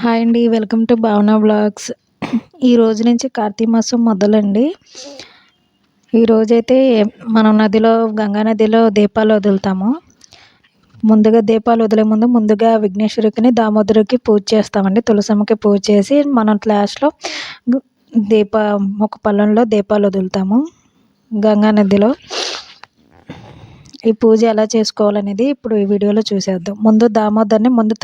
Hi అండి welcome to భావన blogs ఈ రోజు నుంచి కార్తీక మాసం మొదలండి. ఈరోజైతే మనం నదిలో గంగా నదిలో దీపాలు వదులుతాము. ముందుగా దీపాలు వదిలే ముందు ముందుగా విఘ్నేశ్వరికి దామోదరికి పూజ చేస్తామండి. తులసమ్మకి పూజ చేసి మనం లాస్ట్లో దీప ఒక పళ్ళంలో దీపాలు వదులుతాము. గంగా నదిలో. ఈ పూజ ఎలా చేసుకోవాలనేది ఇప్పుడు ఈ వీడియోలో చూసేద్దాం. ముందు దామోదర్ని ముందు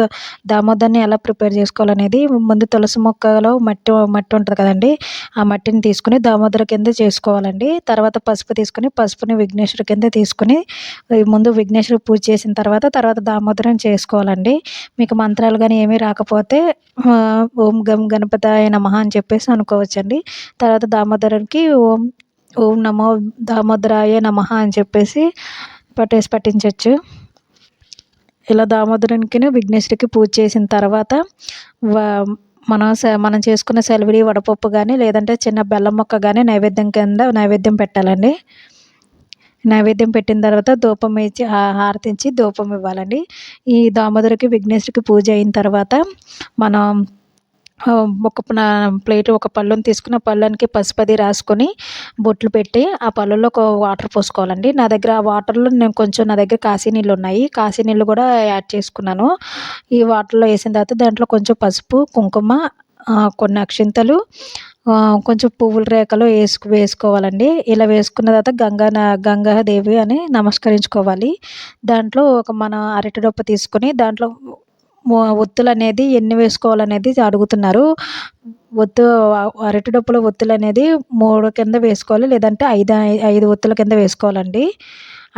దామోదర్ని ఎలా ప్రిపేర్ చేసుకోవాలనేది ముందు తులసి మొక్కలో మట్టి మట్టి ఉంటుంది కదండి ఆ మట్టిని తీసుకుని దామోదర కింద చేసుకోవాలండి. తర్వాత పసుపు తీసుకుని పసుపుని విఘ్నేశ్వర కింద తీసుకుని ముందు విఘ్నేశ్వర పూజ చేసిన తర్వాత తర్వాత దామోదరం చేసుకోవాలండి. మీకు మంత్రాలు కానీ ఏమీ రాకపోతే ఓం గం గణపతి నమః అని చెప్పేసి అనుకోవచ్చండి. తర్వాత దామోదరానికి ఓం ఓం నమో దామోదరాయ నమ అని చెప్పేసి పట్టేసి పట్టించవచ్చు ఇలా దామోదరునికి విఘ్నేశ్వరికి పూజ చేసిన తర్వాత మనం మనం చేసుకున్న సెలవిడి వడపప్పు కానీ లేదంటే చిన్న బెల్లం మొక్క కానీ నైవేద్యం కింద నైవేద్యం పెట్టాలండి. నైవేద్యం పెట్టిన తర్వాత ధూపం ఇచ్చి హారతించి ధూపం ఇవ్వాలండి. ఈ దామోదరికి విఘ్నేశ్వరికి పూజ అయిన తర్వాత మనం ఒక ప్లేట్ ఒక పళ్ళుని తీసుకుని ఆ పళ్ళనికి పసుపది రాసుకొని బొట్లు పెట్టి ఆ పళ్ళలో ఒక వాటర్ పోసుకోవాలండి. నా దగ్గర ఆ వాటర్లో నేను కొంచెం నా దగ్గర కాశీ నీళ్ళు ఉన్నాయి. కాశీ నీళ్ళు కూడా యాడ్ చేసుకున్నాను. ఈ వాటర్లో వేసిన తర్వాత దాంట్లో కొంచెం పసుపు కుంకుమ కొన్ని అక్షింతలు కొంచెం పువ్వుల రేఖలు వేసుకు వేసుకోవాలండి. ఇలా వేసుకున్న తర్వాత గంగా గంగాదేవి అని నమస్కరించుకోవాలి. దాంట్లో ఒక మన అరటిడొప్ప తీసుకొని దాంట్లో ఒత్తులు అనేది ఎన్ని వేసుకోవాలనేది అడుగుతున్నారు. ఒత్తు అరటి డప్పుల ఒత్తులు అనేది మూడు కింద వేసుకోవాలి లేదంటే ఐదు ఐదు ఒత్తుల కింద వేసుకోవాలండి.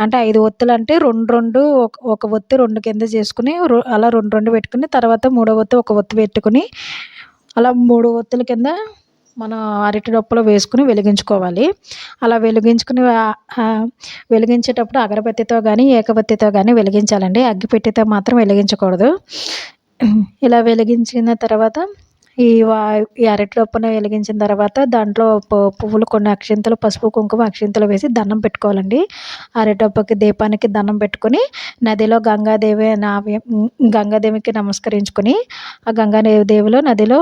అంటే ఐదు ఒత్తులు అంటే రెండు రెండు ఒక ఒక ఒత్తి రెండు కింద చేసుకుని అలా రెండు రెండు పెట్టుకుని తర్వాత మూడో ఒత్తి ఒక ఒత్తి పెట్టుకుని అలా మూడు ఒత్తుల కింద మనం అరటి డప్పులో వేసుకుని వెలిగించుకోవాలి. అలా వెలిగించుకుని వెలిగించేటప్పుడు అగరబత్తితో కానీ ఏకబత్తితో కానీ వెలిగించాలండి. అగ్గిపెట్టితో మాత్రం వెలిగించకూడదు. ఇలా వెలిగించిన తర్వాత ఈ వా ఈ అరటి డప్పును వెలిగించిన తర్వాత దాంట్లో పువ్వులు కొన్ని అక్షింతలు పసుపు కుంకుమ అక్షింతలు వేసి దండం పెట్టుకోవాలండి. అరటి దీపానికి దండం పెట్టుకుని నదిలో గంగాదేవి నా గంగాదేవికి నమస్కరించుకుని ఆ గంగాదేవి దేవిలో నదిలో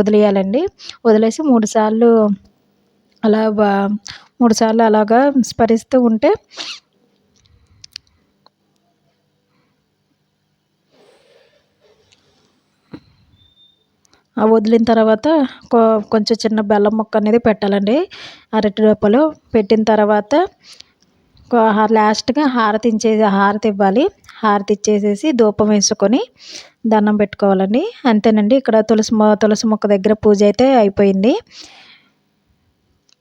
వదిలేయాలండి. వదిలేసి మూడుసార్లు అలా బా మూడుసార్లు అలాగా స్మరిస్తూ ఉంటే వదిలిన తర్వాత కొంచెం చిన్న బెల్లం ముక్క అనేది పెట్టాలండి. అరటి డొప్పలో పెట్టిన తర్వాత లాస్ట్గా హారతి ఇచ్చేసి హారతి ఇవ్వాలి హారతి ఇచ్చేసేసి ధూపం వేసుకొని దండం పెట్టుకోవాలండి అంతేనండి ఇక్కడ తులసి తులసి మొక్క దగ్గర పూజ అయితే అయిపోయింది.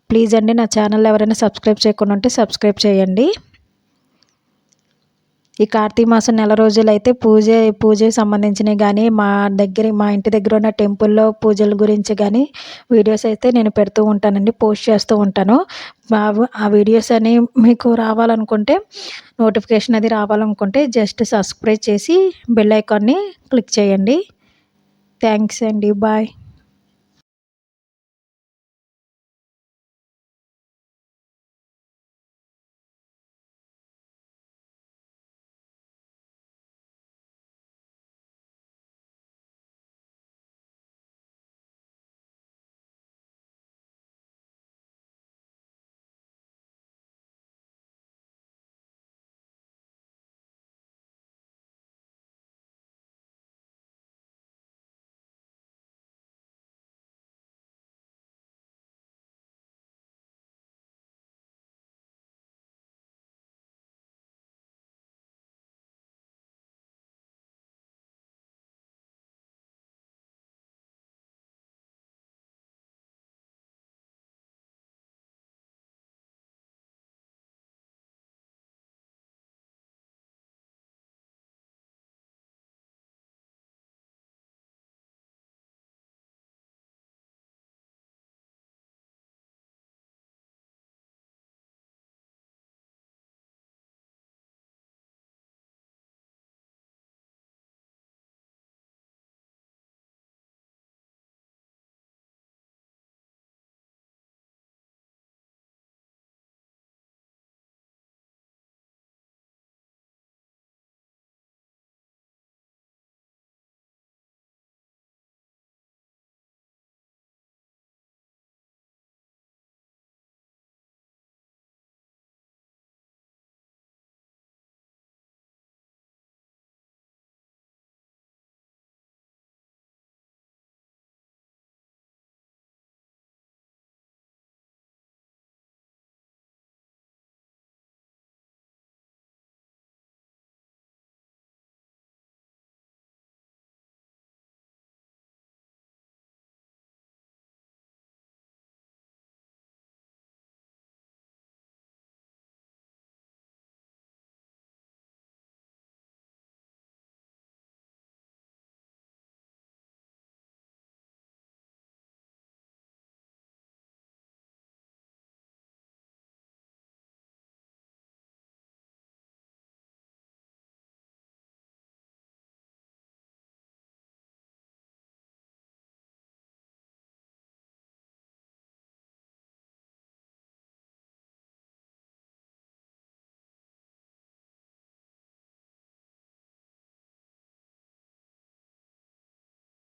ప్లీజ్ అండి నా ఛానల్ ఎవరైనా సబ్స్క్రైబ్ చేయకుండా ఉంటే సబ్స్క్రైబ్ చేయండి. ఈ కార్తీక మాసం నెల రోజులు అయితే పూజ పూజకి సంబంధించినవి కానీ మా దగ్గర మా ఇంటి దగ్గర ఉన్న టెంపుల్లో పూజల గురించి కానీ వీడియోస్ అయితే నేను పెడుతూ ఉంటానండి పోస్ట్ చేస్తూ ఉంటాను. ఆ వీడియోస్ అని మీకు రావాలనుకుంటే నోటిఫికేషన్ అది రావాలనుకుంటే జస్ట్ సబ్స్క్రైబ్ చేసి బెల్ ఐకాన్ని క్లిక్ చేయండి. థ్యాంక్స్ అండి బాయ్.